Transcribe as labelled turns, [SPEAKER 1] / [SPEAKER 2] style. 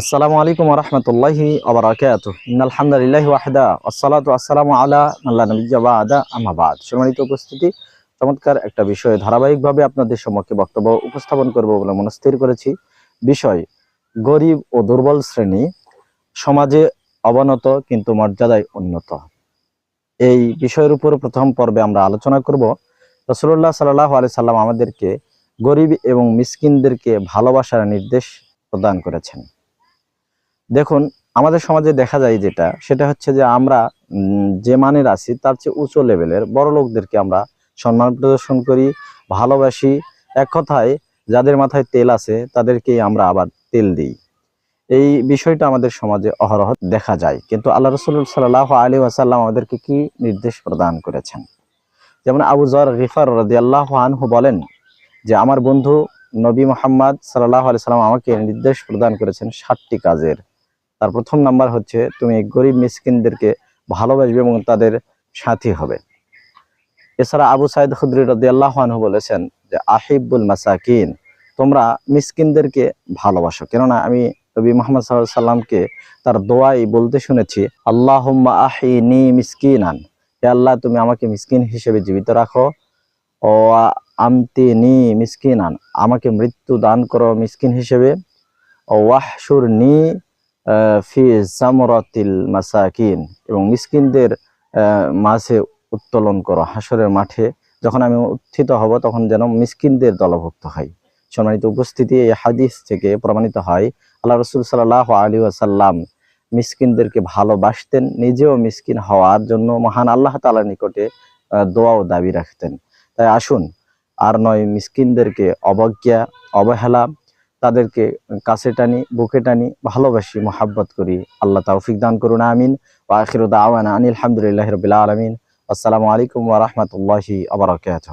[SPEAKER 1] আসসালামু আলাইকুম রহমতুল্লাহি আবরাকাত আলহামদুলিল্লাহ ওয়াহদা আসসালাতু আসসালামু আলা আল্লাহ নবিজ্জা বাদা আমাবাদ সম্মানিত উপস্থিতি, চমৎকার একটা বিষয়ে ধারাবাহিকভাবে আপনাদের সম্মুখে বক্তব্য উপস্থাপন করব বলে মনস্থির করেছি। বিষয়, গরিব ও দুর্বল শ্রেণি সমাজে অবনত কিন্তু মর্যাদায় উন্নত। এই বিষয়ের উপর প্রথম পর্বে আমরা আলোচনা করব। রসুল্লাহ সাল্লাহ আলি সাল্লাম আমাদেরকে গরিব এবং মিসকিনদেরকে ভালোবাসার নির্দেশ প্রদান করেছেন। দেখুন, আমাদের সমাজে দেখা যায় যেটা, সেটা হচ্ছে যে আমরা যে মানের আছি, তার চেয়ে উঁচু লেভেলের বড় লোকদেরকে আমরা সম্মান প্রদর্শন করি, ভালোবাসি। এক কথায়, যাদের মাথায় তেল আছে, তাদেরকেই আমরা আবার তেল দিই। এই বিষয়টা আমাদের সমাজে অহরহ দেখা যায়। কিন্তু আল্লাহ রসুল সাল্লাহ আলী ওয়াসাল্লাম আমাদেরকে কি নির্দেশ প্রদান করেছেন? যেমন আবু জর রিফার রাদিয়াল্লাহ আনহু বলেন যে, আমার বন্ধু নবী মোহাম্মদ সাল্লাহ আলি সাল্লাম আমাকে নির্দেশ প্রদান করেছেন ষাটটি কাজের। তার প্রথম নাম্বার হচ্ছে তুমি গরিব মিসকিনদেরকে ভালোবাসবে এবং তাদের সাথী হবে। এছাড়া আবু সাইদ খুদ্রি রদি আল্লাহ আনহু বলেছেন যে আহিবুল মাসাকিন তোমরা মিসকিনদেরকে ভালোবাসো। কেননা আমি নবী মোহাম্মদ সাল্লাহ সাল্লামকে তার দোয়াই বলতে শুনেছি আল্লাহ আহিনি মিসকিনান হে আল্লাহ তুমি আমাকে মিসকিন হিসেবে জীবিত রাখো। ও আমতি নি মিসকিন আন আমাকে মৃত্যু দান করো মিসকিন হিসেবে। ও ওয়াহসুর নি আহ, মাসাকিন এবং মিসকিনদের মাঝে উত্তোলন করো হাসরের মাঠে। যখন আমি উত্থিত হব, তখন যেন মিসকিনদের দলভুক্ত হই। সম্মানিত উপস্থিতি, এই হাদিস থেকে প্রমাণিত হয়, আল্লাহ রসুল সাল্লাহ আলী আসাল্লাম মিসকিনদেরকে ভালোবাসতেন, নিজেও মিসকিন হওয়ার জন্য মহান আল্লাহ তালার নিকটে দোয়া ও দাবি রাখতেন। তাই আসুন, আর নয় মিসকিনদেরকে অবজ্ঞা, অবহেলা তাদেরকে কাছে টানি, বুকে টানি, ভালোবাসি, মোহাব্বত করি। আল্লাহ তৌফিক দান করুন, আমিন। ও আখির দাওয়ানা আনিল আলহামদুলিল্লাহ রবিল আলমিন। আসসালামু আলাইকুম ওরহমতুল্লাহি আবরকাত